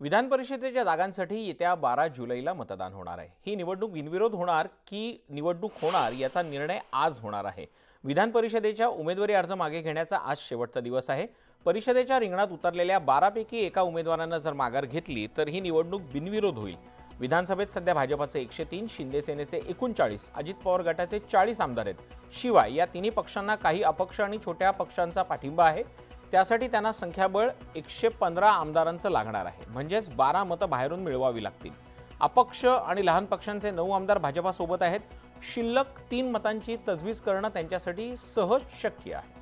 विधान परिषदेच्या जागांसाठी येत्या बारा जुलैला मतदान होणार आहे. ही निवडणूक बिनविरोध होणार की निवडणूक होणार याचा निर्णय आज होणार आहे. विधान परिषदेच्या उमेदवारी अर्ज मागे घेण्याचा आज शेवटचा दिवस आहे. परिषदेच्या रिंगणात उतरलेल्या बारापैकी एका उमेदवारानं जर माघार घेतली तर ही निवडणूक बिनविरोध होईल. विधानसभेत सध्या भाजपाचे एकशे तीन शिंदेसेनेचे एकोणचाळीस अजित पवार गटाचे चाळीस आमदार आहेत. शिवाय या तिन्ही पक्षांना काही अपक्ष आणि छोट्या पक्षांचा पाठिंबा आहे. त्यासाठी त्यांना संख्याबळ एकशे पंधरा आमदारांचं लागणार आहे. म्हणजेच बारा मतं बाहेरून मिळवावी लागतील. अपक्ष आणि लहान पक्षांचे नऊ आमदार भाजपासोबत आहेत. शिल्लक तीन मतांची तजवीज करणं त्यांच्यासाठी सहज शक्य आहे.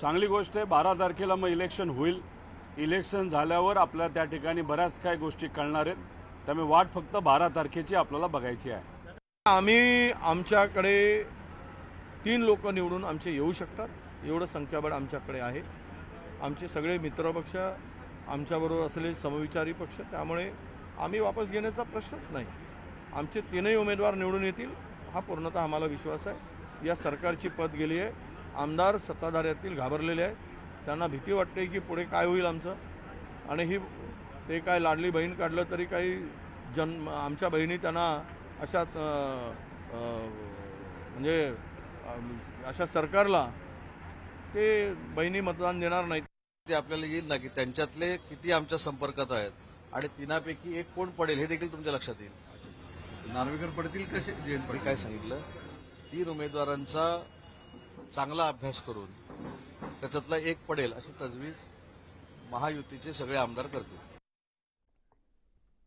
चांगली गोष्ट आहे बारा तारखेला मग इलेक्शन होईल. इलेक्शन झाल्यावर आपल्या त्या ठिकाणी बऱ्याच काही गोष्टी कळणार आहेत. त्यामुळे वाट फक्त बारा तारखेची आपल्याला बघायची आहे. आम्ही आमच्याकडे तीन लोक निवडून आमचे येऊ शकतात. एवढं संख्याबळ आमच्याकडे आहे. आमचे सगळे मित्रपक्ष आमच्याबरोबर असलेले समविचारी पक्ष त्यामुळे आम्ही वापस घेण्याचा प्रश्नच नाही. आमचे तीनही उमेदवार निवडून येतील हा पूर्णतः आम्हाला विश्वास आहे. या सरकारची पद गेली आहे. आमदार सत्ताधाऱ्यातील घाबरलेले आहेत. त्यांना भीती वाटते की पुढे काय होईल आमचं. आणि ही ते काय लाडली बहीण काढलं तरी काही जन्म आमच्या बहिणी त्यांना अशा म्हणजे अशा सरकारला ते बहिणी मतदान देणार नाहीत ते आपल्याला येईल ना की त्यांच्यातले किती आमच्या संपर्कात आहेत. आणि तिनापैकी एक कोण पडेल हे देखील तुमच्या लक्षात येईल. नार्वेकर पडतील कसे जयंत मी काय सांगितलं? तीन उमेदवारांचा चांगला अभ्यास करून त्याच्यातला एक पडेल अशी तजवीज महायुतीचे सगळे आमदार करतील.